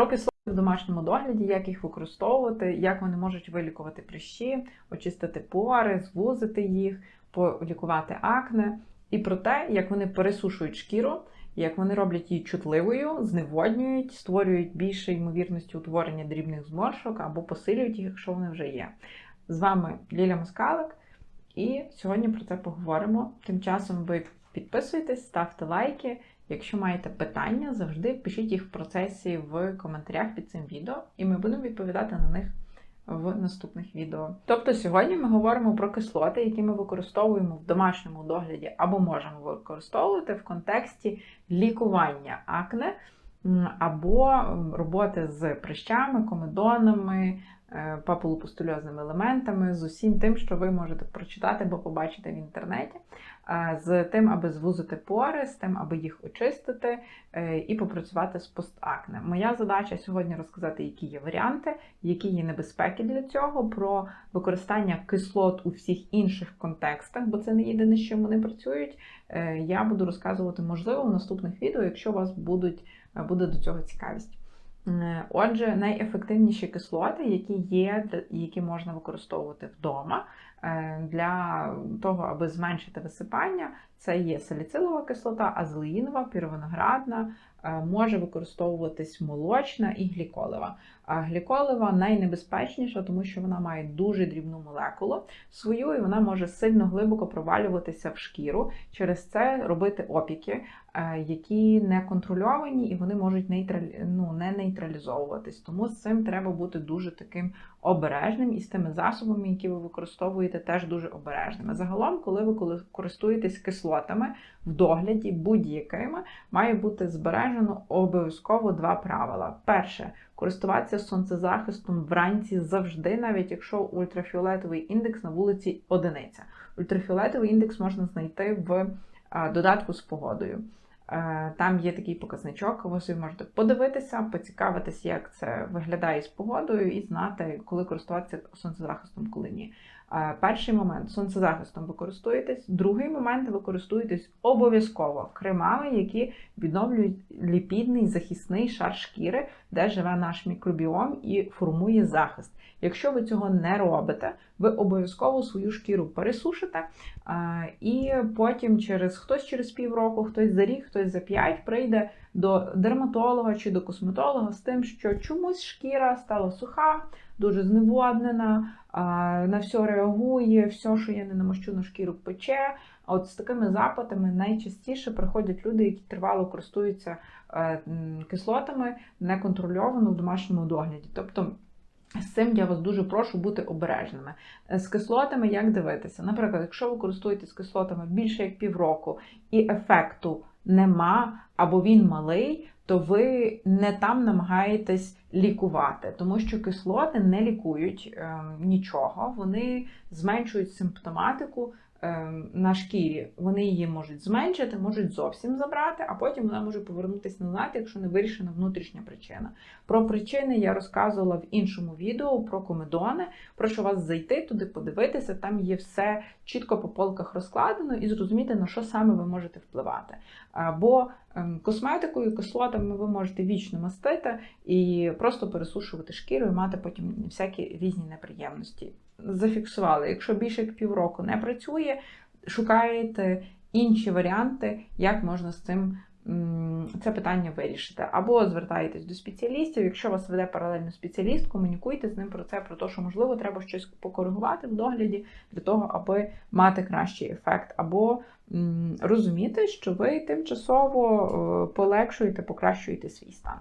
Про кислоти в домашньому догляді, як їх використовувати, як вони можуть вилікувати прищі, очистити пори, звузити їх, полікувати акне, і про те, як вони пересушують шкіру, як вони роблять її чутливою, зневоднюють, створюють більше ймовірності утворення дрібних зморшок або посилюють їх, якщо вони вже є. З вами Ліля Москалик, і сьогодні про це поговоримо. Тим часом ви підписуйтесь, ставте лайки. Якщо маєте питання, завжди пишіть їх в процесі в коментарях під цим відео, і ми будемо відповідати на них в наступних відео. Тобто сьогодні ми говоримо про кислоти, які ми використовуємо в домашньому догляді або можемо використовувати в контексті лікування акне або роботи з прищами, комедонами, е, папулопустульозними елементами, з усім тим, що ви можете прочитати або побачити в інтернеті, з тим, аби звузити пори, з тим, аби їх очистити е, і попрацювати з постакне. Моя задача сьогодні розказати, які є варіанти, які є небезпеки для цього, про використання кислот у всіх інших контекстах, бо це не єдине, чим вони працюють. Е, Я буду розказувати, можливо, в наступних відео, якщо у вас будуть, е, буде до цього цікавість. Е, Отже, найефективніші кислоти, які є, які можна використовувати вдома е, для того, аби зменшити висипання, це є саліцилова кислота, азелеїнова, піровиноградна, е, може використовуватись молочна і гліколева. А гліколева найнебезпечніша, тому що вона має дуже дрібну молекулу свою, і вона може сильно глибоко провалюватися в шкіру. Через це робити опіки, е, які не контрольовані, і вони можуть нейтралі... ну, не нейтралізовуватись. Тому з цим треба бути дуже таким обережним і з тими засобами, які ви використовуєте, теж дуже обережними. Загалом, коли ви користуєтесь кислотами в догляді будь-якими, має бути збережено обов'язково два правила. Перше користуватися сонцезахистом вранці завжди, навіть якщо ультрафіолетовий індекс на вулиці одиниця. Ультрафіолетовий індекс можна знайти в додатку з погодою. Е, Там є такий показничок, ви собі можете подивитися, поцікавитись, як це виглядає з погодою, і знати, коли користуватися сонцезахистом, коли ні. Е, Перший момент сонцезахистом ви користуєтесь, другий момент ви користуєтесь обов'язково кремами, які відновлюють ліпідний захисний шар шкіри, де живе наш мікробіом і формує захист. Якщо ви цього не робите, ви обов'язково свою шкіру пересушите, і потім через хтось через півроку, хтось за рік, хтось за п'ять прийде до дерматолога чи до косметолога з тим, що чомусь шкіра стала суха, дуже зневоднена, на все реагує, все, що я не намащу на шкіру, пече. А От з такими запитами найчастіше приходять люди, які тривало користуються е, кислотами неконтрольовано в домашньому догляді. Тобто з цим я вас дуже прошу бути обережними. Е, З кислотами як дивитися? Наприклад, якщо ви користуєтесь кислотами більше як півроку і ефекту нема, або він малий, то ви не там намагаєтесь лікувати, тому що кислоти не лікують е, нічого, вони зменшують симптоматику на шкірі. Вони її можуть зменшити, можуть зовсім забрати, а потім вона може повернутися назад, якщо не вирішена внутрішня причина. Про причини я розказувала в іншому відео про комедони. Прошу вас зайти туди, подивитися. Там є все чітко по полках розкладено і зрозуміти, на що саме ви можете впливати. Бо ем, косметикою, кислотами ви можете вічно мастити і просто пересушувати шкіру і мати потім всякі різні неприємності. Зафіксували, якщо більше як півроку не працює, шукаєте інші варіанти, як можна з цим це питання вирішити. Або звертаєтесь до спеціалістів. Якщо вас веде паралельно спеціаліст, комунікуйте з ним про це, про те, що можливо треба щось покоригувати в догляді для того, аби мати кращий ефект, або розуміти, що ви тимчасово е, полегшуєте, покращуєте свій стан.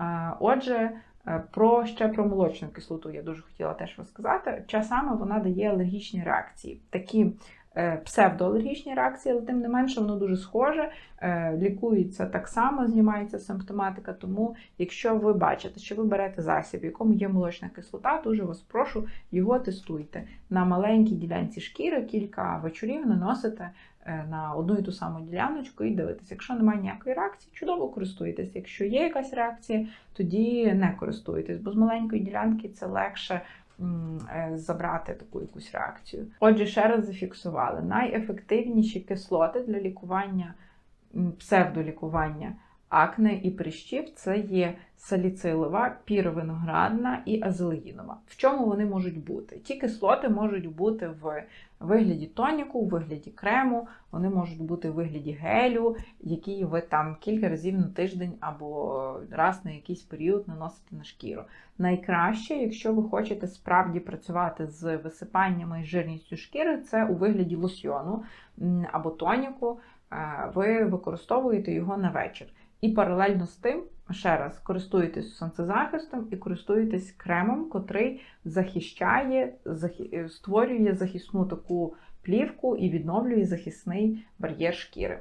Е, Отже. Е, Про ще про молочну кислоту я дуже хотіла теж розказати. Часами вона дає алергічні реакції, такі е, псевдоалергічні реакції, але тим не менше воно дуже схоже, е, лікується так само, знімається симптоматика. Тому, якщо ви бачите, що ви берете засіб, в якому є молочна кислота, дуже вас прошу його тестуйте на маленькій ділянці шкіри, кілька вечорів наносите на одну і ту саму діляночку і дивитесь. Якщо немає ніякої реакції, чудово користуєтесь. Якщо є якась реакція, тоді не користуйтесь, бо з маленької ділянки це легше е, забрати таку якусь реакцію. Отже, ще раз зафіксували найефективніші кислоти для лікування псевдолікування акне і прищів це є саліцилова, піровиноградна і азелеїнова. В чому вони можуть бути? Ті кислоти можуть бути в вигляді тоніку, у вигляді крему, вони можуть бути в вигляді гелю, який ви там кілька разів на тиждень або раз на якийсь період наносите на шкіру. Найкраще, якщо ви хочете справді працювати з висипаннями і жирністю шкіри, це у вигляді лосьйону або тоніку. Е, Ви використовуєте його на вечір. І паралельно з тим, ще раз, користуєтесь сонцезахистом і користуєтесь кремом, котрий захищає, захи- е, створює захисну таку плівку і відновлює захисний бар'єр шкіри.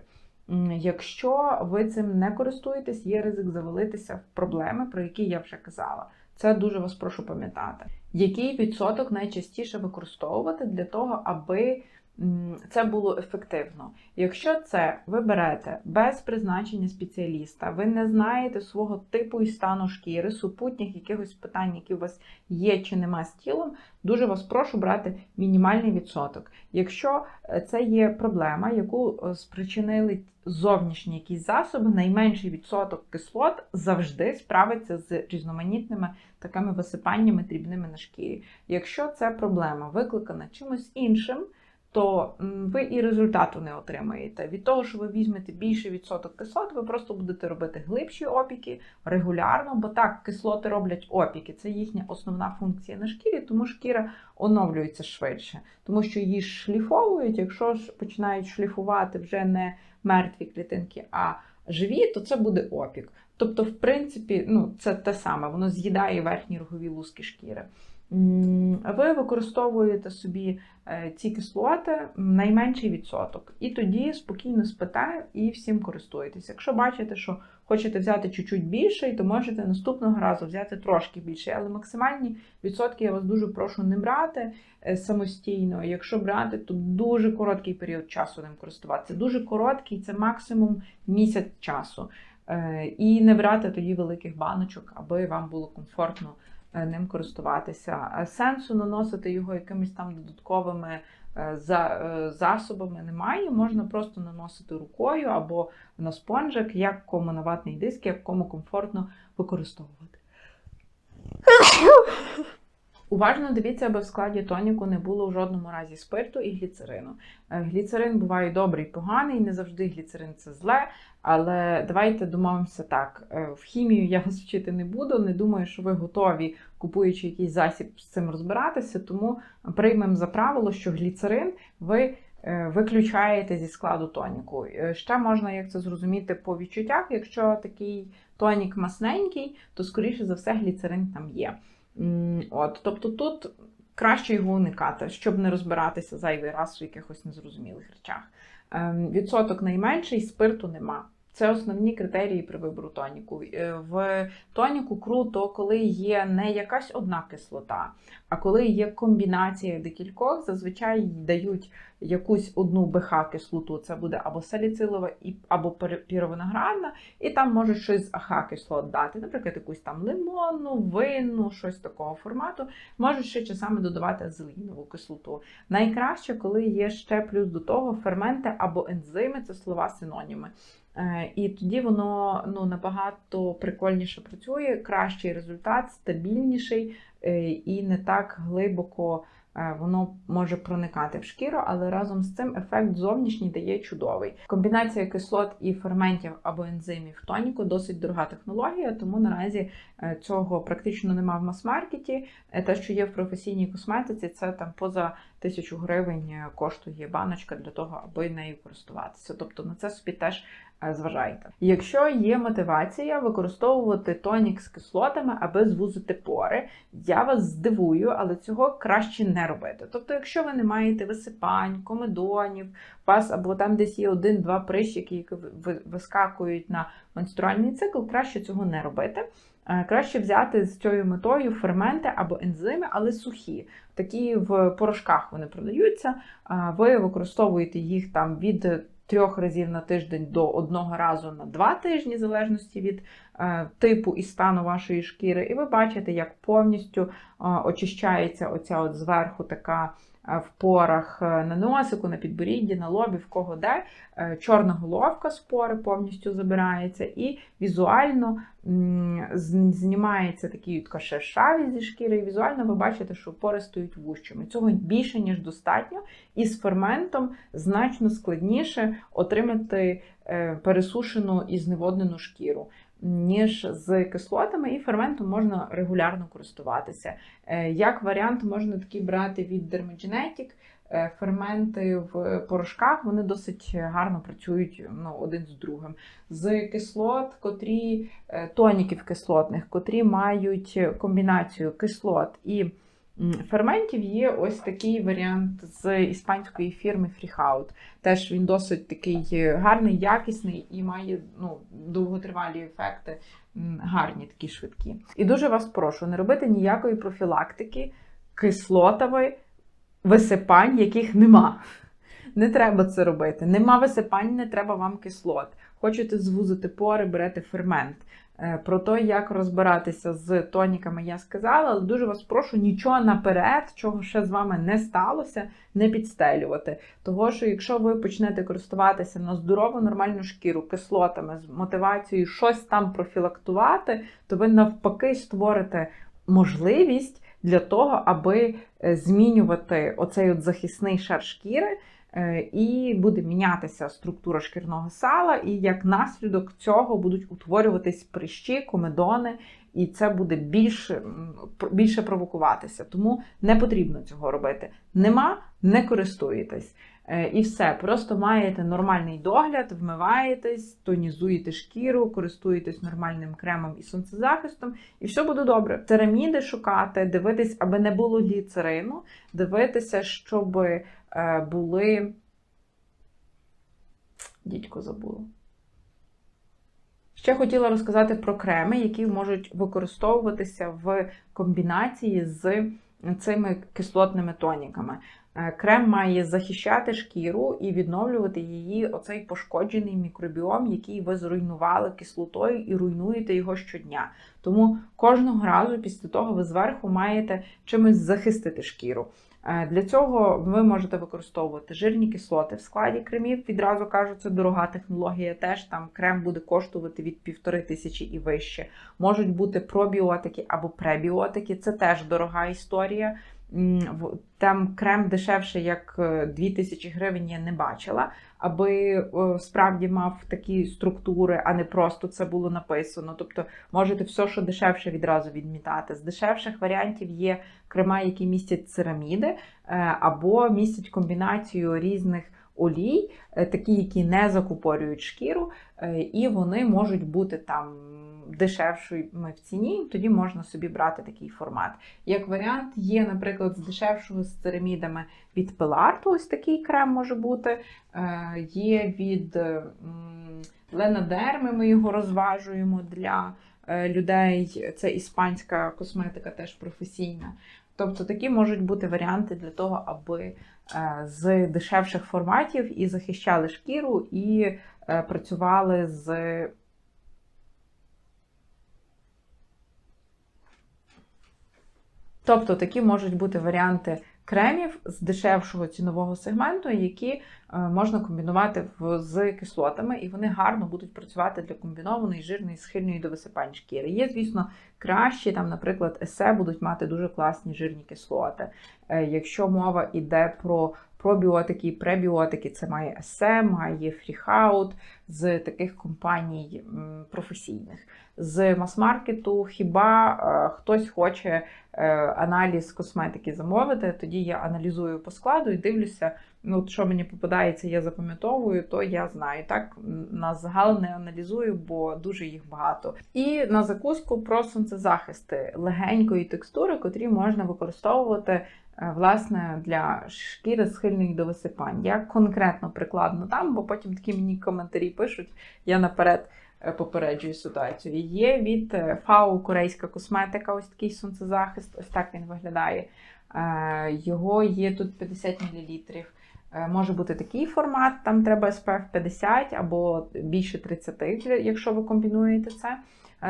Якщо ви цим не користуєтесь, є ризик завалитися в проблеми, про які я вже казала. Це дуже вас прошу пам'ятати. Який відсоток найчастіше використовувати для того, аби це було ефективно? Якщо це ви берете без призначення спеціаліста, ви не знаєте свого типу і стану шкіри, супутніх якихось питань, які у вас є чи нема з тілом, дуже вас прошу брати мінімальний відсоток. Якщо е, це є проблема, яку е, спричинили зовнішні якісь засоби, найменший відсоток кислот завжди справиться з різноманітними такими висипаннями дрібними на шкірі. Якщо це проблема викликана чимось іншим, то ви і результату не отримаєте. Від того, що ви візьмете більший відсоток кислот, ви просто будете робити глибші опіки регулярно, бо так, кислоти роблять опіки. Це їхня основна функція на шкірі, тому шкіра оновлюється швидше, тому що її шліфовують. Якщо ж починають шліфувати вже не мертві клітинки, а живі, то це буде опік. Тобто, в принципі, ну, це те саме, воно з'їдає верхні рогові луски шкіри. Ви використовуєте собі е, ці кислоти найменший відсоток. І тоді спокійно спите і всім користуєтесь. Якщо бачите, що хочете взяти чуть-чуть більший, то можете наступного разу взяти трошки більше. Але максимальні відсотки я вас дуже прошу не брати е, самостійно. Якщо брати, то дуже короткий період часу ним користуватися. Дуже короткий це максимум місяць часу. Е, І не брати тоді великих баночок, аби вам було комфортно ним користуватися. Е, Сенсу наносити його якимись там додатковими е, е, засобами немає. Можна просто наносити рукою або на спонжик, як кому на ватний диск, як кому комфортно використовувати. Уважно дивіться, аби в складі тоніку не було в жодному разі спирту і гліцерину. Е, Гліцерин буває добрий, поганий, не завжди гліцерин це зле. Але давайте домовимося так: е, в хімію я вас вчити не буду. Не думаю, що ви готові, купуючи якийсь засіб, з цим розбиратися. Тому приймемо за правило, що гліцерин ви е, виключаєте зі складу тоніку. Ще можна як це зрозуміти по відчуттях. Якщо такий тонік масненький, то скоріше за все гліцерин там є. От, тобто тут краще його уникати, щоб не розбиратися зайвий раз у якихось незрозумілих речах. Ем, Відсоток найменший, спирту нема. Це основні критерії при вибору тоніку. Е, В тоніку круто, коли є не якась одна кислота, а коли є комбінація декількох, зазвичай дають якусь одну БХ-кислоту. Це буде або саліцилова, або піровиноградна, і там можуть щось з АХ-кислот дати, наприклад, якусь там лимонну, винну, щось такого формату. Можуть ще часами додавати азелінову кислоту. Найкраще, коли є ще плюс до того ферменти або ензими, це слова синоніми. Е, І тоді воно ну, набагато прикольніше працює, кращий результат, стабільніший е, і не так глибоко е, воно може проникати в шкіру, але разом з цим ефект зовнішній дає чудовий. Комбінація кислот і ферментів або ензимів в тоніку досить дорога технологія, тому наразі цього практично нема в мас-маркеті. Те, що є в професійній косметиці, це там поза тисячу гривень коштує баночка для того, аби нею користуватися. Тобто на це собі теж зважайте. Якщо є мотивація використовувати тонік з кислотами, аби звузити пори, я вас здивую, але цього краще не робити. Тобто, якщо ви не маєте висипань, комедонів, вас або там десь є один-два прищики, які ви- ви- вискакують на менструальний цикл, краще цього не робити. Е, Краще взяти з цією метою ферменти або ензими, але сухі. Такі в порошках вони продаються. Ви використовуєте їх там від трьох разів на тиждень до одного разу на два тижні, в залежності від е, типу і стану вашої шкіри. І ви бачите, як повністю е, очищається оця от зверху така в порах е, на носику, на підборідді, на лобі, в кого де. Е, чорна головка спори повністю забирається, і візуально знімається така шершаві зі шкіри, і візуально ви бачите, що пори стають вущими. Цього більше, ніж достатньо, і з ферментом значно складніше отримати пересушену і зневоднену шкіру ніж з кислотами, і ферментом можна регулярно користуватися. Е, як варіант, можна такі брати від Dermagenetic. Е, ферменти в порошках вони досить гарно працюють ну, один з другим. З кислот, котрі е, тоніків кислотних, котрі мають комбінацію кислот і ферментів є ось такий варіант з іспанської фірми Freehout. Теж він досить такий гарний, якісний і має ну, довготривалі ефекти, гарні такі швидкі. І дуже вас прошу не робити ніякої профілактики кислотової висипань, яких нема. Не треба це робити. Нема висипань, не треба вам кислот. Хочете звузити пори, берете фермент. Е, про те, як розбиратися з тоніками, я сказала, але дуже вас прошу нічого наперед, чого ще з вами не сталося, не підстелювати. Того, що якщо ви почнете користуватися на здорову, нормальну шкіру кислотами з мотивацією щось там профілактувати, то ви навпаки створите можливість для того, аби е, змінювати оцей от захисний шар шкіри. Е, і буде мінятися структура шкірного сала, і як наслідок цього будуть утворюватись прищі, комедони, і це буде більше більше провокуватися. Тому не потрібно цього робити. Нема, не користуєтесь. Е, і все, просто маєте нормальний догляд, вмиваєтесь, тонізуєте шкіру, користуєтесь нормальним кремом і сонцезахистом, і все буде добре. Цераміди шукати, дивитись, аби не було гліцерину, дивитися, щоб е, були. Дідько забула. Ще хотіла розказати про креми, які можуть використовуватися в комбінації з цими кислотними тоніками. Е, крем має захищати шкіру і відновлювати її оцей пошкоджений мікробіом, який ви зруйнували кислотою і руйнуєте його щодня. Тому кожного разу після того ви зверху маєте чимось захистити шкіру. Е, для цього ви можете використовувати жирні кислоти в складі кремів. Відразу кажу, це дорога технологія. Теж там крем буде коштувати від півтори тисячі і вище. Можуть бути пробіотики або пребіотики, це теж дорога історія. Там крем дешевше, як 2000 е, гривень, я не бачила, аби справді мав такі структури, а не просто це було написано. Тобто можете все, що дешевше, відразу відмітати. З дешевших варіантів є крема, які містять цераміди, е, або містять комбінацію різних олій, е, такі, які не закупорюють шкіру, і вони можуть бути там дешевшими в ціні, тоді можна собі брати такий формат. Як варіант, є, наприклад, з дешевшого з церамідами від Пеларту, ось такий крем може бути. Е, є від Лена Дерми, ми його розважуємо для е, людей. Це іспанська косметика, теж професійна. Тобто такі можуть бути варіанти для того, аби е, з дешевших форматів і захищали шкіру, і працювали з Тобто такі можуть бути варіанти кремів з дешевшого цінового сегменту, які е, можна комбінувати з кислотами, і вони гарно будуть працювати для комбінованої, жирної, схильної до висипань шкіри. Є, звісно, кращі, там, наприклад, есе будуть мати дуже класні жирні кислоти. Е, якщо мова йде про пробіотики пребіотики, це має есе, має фріхаут з таких компаній професійних. З мас-маркету хіба е, хтось хоче е, аналіз косметики замовити, тоді я аналізую по складу і дивлюся, ну, що мені попадається, я запам'ятовую, то я знаю. Так на загал не аналізую, бо дуже їх багато. І на закуску про сонцезахисти легенької текстури, котрі можна використовувати власне для шкіри схильної до висипань. Я конкретно прикладно там, бо потім такі мені коментарі пишуть, я наперед. Е, попереджує ситуацію. Є від е, Фау корейська косметика, ось такий сонцезахист, ось так він виглядає. Його є тут 50 мл. Е, може бути такий формат, там треба SPF 50 або більше 30, якщо ви комбінуєте це.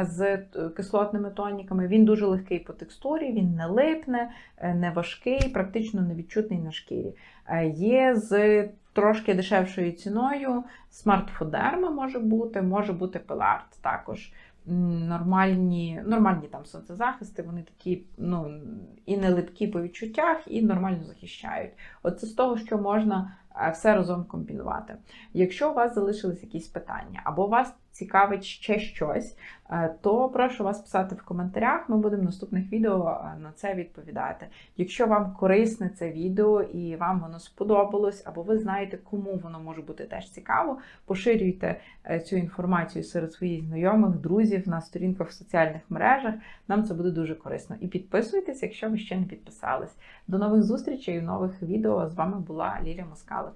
З е, кислотними тоніками. Він дуже легкий по текстурі, він не липне, е, не важкий, практично невідчутний на шкірі. Е, Є з трошки дешевшою ціною. Смартфодерма може бути, може бути пеларт також. Нормальні, нормальні там сонцезахисти, вони такі ну, і не липкі по відчуттях, і нормально захищають. От це з того, що можна все разом комбінувати. Якщо у вас залишились якісь питання, або вас цікавить ще щось, е, то прошу вас писати в коментарях. Ми будемо в наступних відео е, на це відповідати. Якщо вам корисне це відео і вам воно сподобалось, або ви знаєте, кому воно може бути теж цікаво, поширюйте е, цю інформацію серед своїх знайомих, друзів на сторінках в соціальних мережах. Нам це буде дуже корисно. І підписуйтесь, якщо ви ще не підписались. До нових зустрічей у нових відео. З вами була Лілія Москалик.